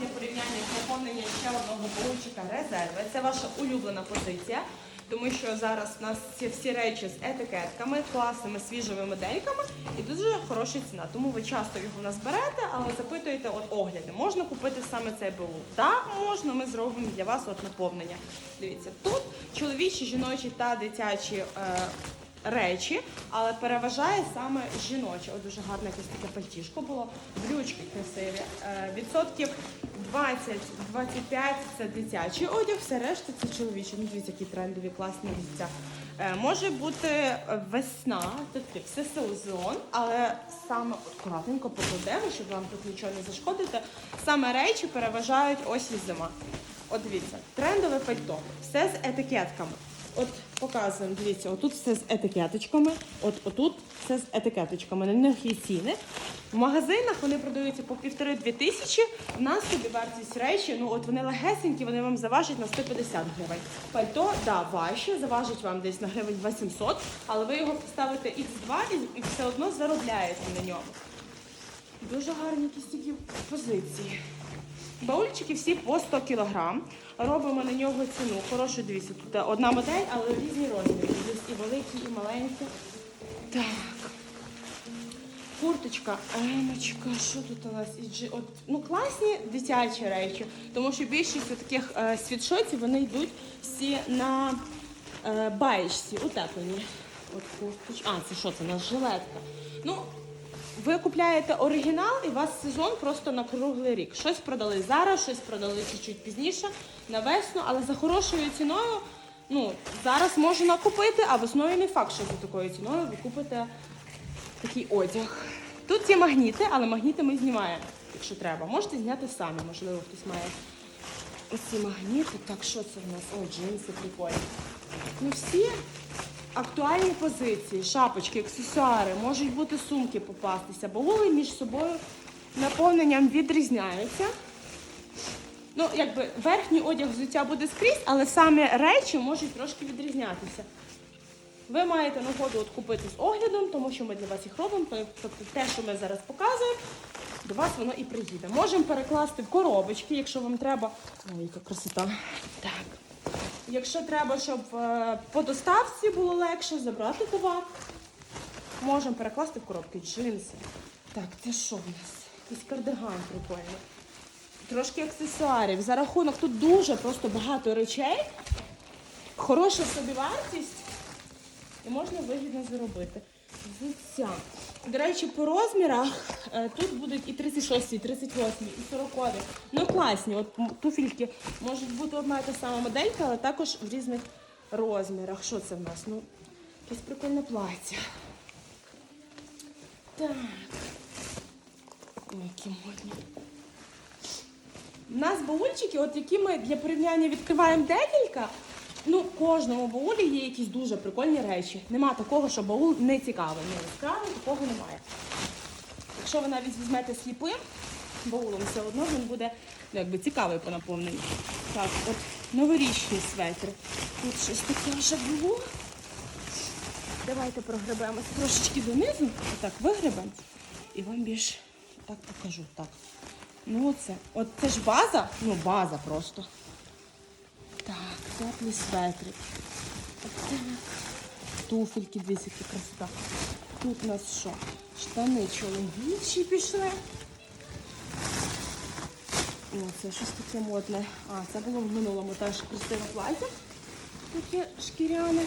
для порівняння поповнення ще одного получика резерви. Це ваша улюблена позиція, тому що зараз у нас ці всі речі з етикетками, класними свіжими модельками і дуже хороша ціна. Тому ви часто його в нас берете, але запитуєте от огляди. Можна купити саме цей БУ? Так, можна, ми зробимо для вас от наповнення. Дивіться, тут чоловічі, жіночі та дитячі. Е, речі, але переважає саме жіноче. От дуже гарне якесь таке пальтішко було, брючки красиві. Е, відсотків 20-25 це дитячий одяг, все решта це чоловічий. Ну, дивіться, які трендові класні місця. Е, може бути весна, такий все сезон, але саме акуратненько покладемо, щоб вам тут нічого не зашкодити. Саме речі переважають ось і зима. От дивіться, трендове пальто, все з етикетками. От показуємо, дивіться, отут все з етикеточками, от отут все з етикеточками. На них є ціни. В магазинах вони продаються по півтори-дві тисячі. У нас собі вартість речі, ну от вони легесенькі, вони вам заважать на 150 гривень. Пальто, да, важче, заважить вам десь на гривень 800, але ви його поставите X2 і, і все одно заробляєте на ньому. Дуже гарні якісь такі позиції. Баульчики всі по 100 кг. Робимо на нього ціну. Хорошу дивіться. Тут одна модель, але різні розміри. Є і великі, і маленькі. Так. Курточка, емочка, що тут у нас? От, ну, класні дитячі речі, тому що більшість таких е, світшотів вони йдуть всі на е, баєчці, утеплені. От курточка. А, це що? Це у нас жилетка. Ну, ви купляєте оригінал і у вас сезон просто на круглий рік. Щось продали зараз, щось продали чуть-чуть пізніше, на весну, але за хорошою ціною. Ну, зараз можна купити, а весною не факт, що за такою ціною ви купите такий одяг. Тут є магніти, але магніти ми знімаємо, якщо треба. Можете зняти самі, можливо, хтось має ось ці магніти. Так, що це в нас? О, джинси прикольні. Ну, всі актуальні позиції, шапочки, аксесуари, можуть бути сумки попастися, вони між собою наповненням відрізняються. Ну, якби верхній одяг взуття буде скрізь, але самі речі можуть трошки відрізнятися. Ви маєте нагоду от купити з оглядом, тому що ми для вас їх робимо. Тобто те, що ми зараз показуємо, до вас воно і приїде. Можемо перекласти в коробочки, якщо вам треба. Ой, яка красота. Так. Якщо треба, щоб е, по доставці було легше забрати товар, можемо перекласти в коробки джинси. Так, це що в нас? Якийсь кардиган прикольний. Трошки аксесуарів. За рахунок тут дуже просто багато речей, хороша собівартість і можна вигідно заробити. Взуття. До речі, по розмірах е, тут будуть і 36, і 38, і 40. Ну класні. От туфельки можуть бути одна та сама моделька, але також в різних розмірах. Що це в нас? Ну, якесь прикольне плаття. Так. Які модні. У нас баульчики, от які ми для порівняння відкриваємо декілька. Ну, в кожному баулі є якісь дуже прикольні речі. Нема такого, що баул не цікавий. Не яскравий, такого немає. Якщо ви навіть візьмете сліпим баулом, все одно він буде ну, якби цікавий по наповненню. Так, от новорічні светри. Тут щось таке вже було. Давайте прогребемось трошечки донизу. Отак вигребемо. І вам більш так покажу. Так. Ну оце. От це ж база, ну база просто. Так, теплий светрик. Туфельки, дивіться, яка красота. Тут у нас що? Штани чоловічі пішли. О, це щось таке модне. А, це було в минулому теж красиве плаття. Таке шкіряне.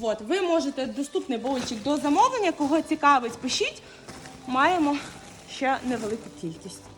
От, ви можете доступний боульчик до замовлення. Кого цікавить, пишіть. Маємо ще невелику кількість.